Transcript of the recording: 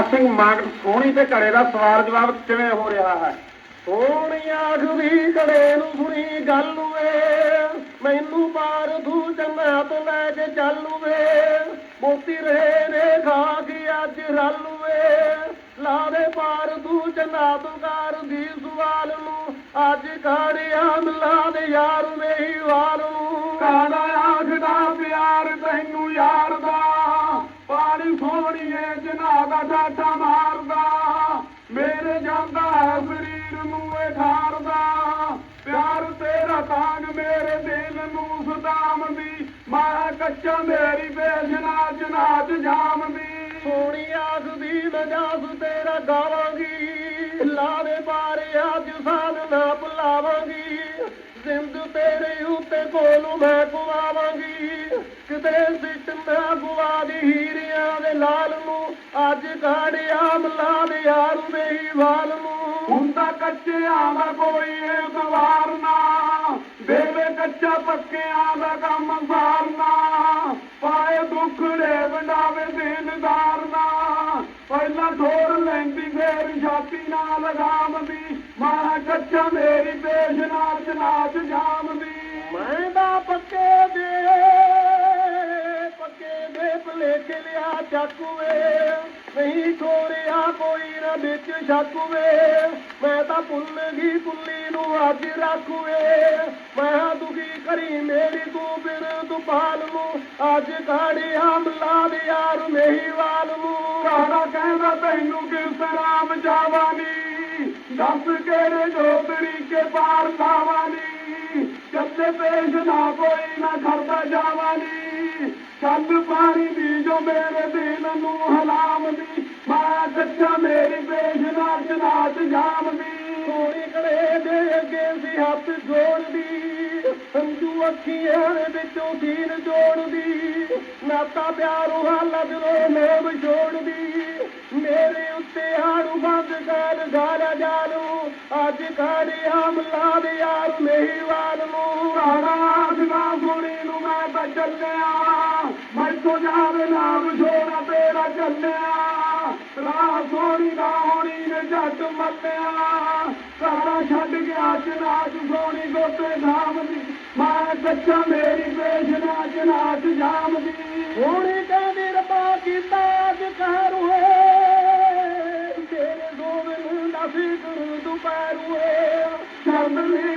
ਗੁਰਦਾਸ ਸਿੰਘ ਮਾਨ ਸੋਹਣੀ ਤੇ ਘੜੇ ਦਾ ਸਵਾਲ ਜਵਾਬ ਕਿਵੇਂ ਹੋ ਰਿਹਾ ਹੈ? ਸੋਹਣੀ ਆਖਦੀ ਕੜੇ ਨੂੰ ਸੁਣੀ ਗੱਲ ਵੇ, ਮੈਨੂੰ ਪਾਰ ਤੂੰ ਚੰਨਾ ਲੈ ਕੇ ਚੱਲ ਵੇ। ਮੋਤੀ ਰਹੇ ਨੇ ਖਾ ਕੇ ਅੱਜ ਰਲ ਵੇ ਲਾ ਦੇ ਪਾਰ ਤੂੰ ਚੰਨਾ ਤੋਂ ਕਰ ਦੀ ਸਵਾਲ ਨੂੰ। ਅੱਜ ਕਾੜਿਆ ਮਿਲਾ ਦੇ ਯਾਰ ਮੇਹੀ ਵਾਲ ਪਾਣੀ ਸੋਹਣੀਏ ਦਾ ਡਾਟਾ ਮਾਰਦਾ, ਮੇਰੇ ਜਾਂਦਾ ਹੈ ਸਰੀਰ ਨੂੰ ਇਹ ਠਾਰਦਾ। ਪਿਆਰ ਤੇਰਾ ਤਾਂਗ ਮੇਰੇ ਦਿਲ ਨੂੰ ਸਦਾਮਦੀ, ਮਾਂ ਕੱਚਾ ਮੇਰੀ ਬੇਜਨਾਚ ਨਾਚ ਜਾਮਦੀ। ਸੋਹਣੀ ਆਖਦੀ ਨਜਾਸ ਤੇਰਾ ਗਾਵਾਂਗੀ, ਲਾਵੇ ਪਾਰ ਅੱਜ ਸਾਨ ਨਾ ਭੁਲਾਵਾਂਗੀ। ਜ਼ਿੰਦ ਤੇਰੇ ਉੱਤੇ ਕੋਲੂ ਮੈਂ ਕੁਆਵਾਂਗੀ ਕਿਤੇ ਸਿੱਟ ਨਾ ਗੁਆ ਦੇ ਅੱਜ ਕਾੜਿਆ ਮਲਾ ਦੇ ਯਾਰ ਮੇਹੀ ਹੁੰਦਾ ਕੱਚਿਆਂ ਦਾ ਕੋਈ ਇਤਵਾਰ ਨਾ। ਦੇਵੇ ਕੱਚਾ ਪੱਕਿਆਂ ਦਾ ਕੰਮ ਸਾਰਨਾ। ਪਾਏ ਦੁੱਖੜੇ ਵੰਡਾਵੇ ਦਿਨਦਾਰ ਨਾ। ਪਹਿਲਾਂ ਠੋਰ ਲੈਂਦੀ, ਫੇਰ ਛਾਤੀ ਨਾਲ ਲਗਾਮਦੀ ਮਾਂ ਕੱਚਾ ਮੇਰੀ ਪੇਸ਼ ਨਾਚ ਜਾਮ ਦੀ ਮੈਂ ਦਾ ਪੱਕੇ ਦੇ ਭਲੇਖੇ ਲਿਆ ਚੱਕੂਏ ਨਹੀਂ ਛੋੜਿਆ ਕੋਈ ਨਾ ਵਿੱਚ ਛੱਕੂਏ ਮੈਂ ਤਾਂ ਭੁੱਲ ਗਈ ਪੁੱਲੀ ਨੂੰ ਅੱਜ ਰੱਖੂਏ ਮੈਂ ਦੁਖੀ ਕਰੀ ਮੇਰੀ ਤੂੰ ਫਿਰ ਤੂੰ ਪਾਲ ਨੂੰ ਅੱਜ ਕਾੜਿਆ ਮਲਾ ਦੇ ਯਾਰ ਮੇਹੀ ਵਾਲ ਨੂੰ ਕਾੜਾ ਕਹਿੰਦਾ ਤੈਨੂੰ ਕਿਸ ਤਰ੍ਹਾਂ ਬਚਾਵਾਨੀ ਦੱਸ ਕਿਹੜੇ ਜੋ ਤਰੀਕੇ ਪਾਰ ਲਾਵਾਨੀ ਚੱਲੇ ਪੇਸ਼ ਨਾ ਕੋਈ ਨਾ ਕਰਦਾ ਜਾਵਾਨੀ ਛੱਡ ਪਾਣੀ ਦੀ ਜੋ ਮੇਰੇ ਦਿਲ ਨੂੰ ਹਲਾਮਦੀ ਮਾਂ ਕੱਚਾ ਮੇਰੀ ਪੇਸ਼ ਨਾਚ ਨਾਚ ਜਾਮਦੀ ਸੋਹਣੀ ਕੜੇ ਦੇ ਅੱਗੇ ਸੀ ਹੱਥ ਜੋੜਦੀ ਹੰਝੂ ਅੱਖੀਆਂ ਦੇ ਵਿੱਚੋਂ ਸੀਨ ਜੋੜਦੀ, ਨਾਤਾ ਪਿਆਰੋ ਹਾਲਾ ਦਿਲੋਂ ਮੈਂ ਵਿਛੋੜਦੀ ਮੇਰੇ ਉੱਤੇ ਹਾਰੂ ਬੰਦ ਕਰ ਗਾਲਾ ਜਾਲੂ ਅੱਜ ਕਾੜੀ ਹਮਲਾ ਦੇ ਯਾਰ ਮਹੀਵਾਲ ਨੂੰ। ਕਾੜਾ ਆਖਦਾ ਸੁਣੀ ਨੂੰ ਮੈਂ ਤਾਂ ਚੱਲਿਆ ਮੈਥੋਂ ਜਾਵੇ ਨਾ ਵਿਛੋੜਾ ਤੇਰਾ ਚੱਲਿਆ ਰਾਹ ਸੋਣੀ ਦਾ ਹੋਣੀ ਨੇ ਜੱਟ ਮੱਲਿਆ ਕਾੜਾ ਛੱਡ ਗਿਆ ਚਨਾਚ ਸੋਣੀ ਗੋਤੇ ਧਾਮਦੀ ਮਾਂ ਕੱਚਾ ਮੇਰੀ ਨਾਚ ਨਾਚ ਜਾਮਦੀ ਸੋਹਣੀ ਕਹਿੰਦੀ ਰੱਬਾ ਕੀਤਾ ਅੱਜ ਕਹਿਰ ਹੋਏ ਤੇਰੇ ਗੋਬਿੰਦ ਦਾ ਫਿਕਰ ਦੁਪਹਿਰ ਹੋਏ ਚੰਦਨੀ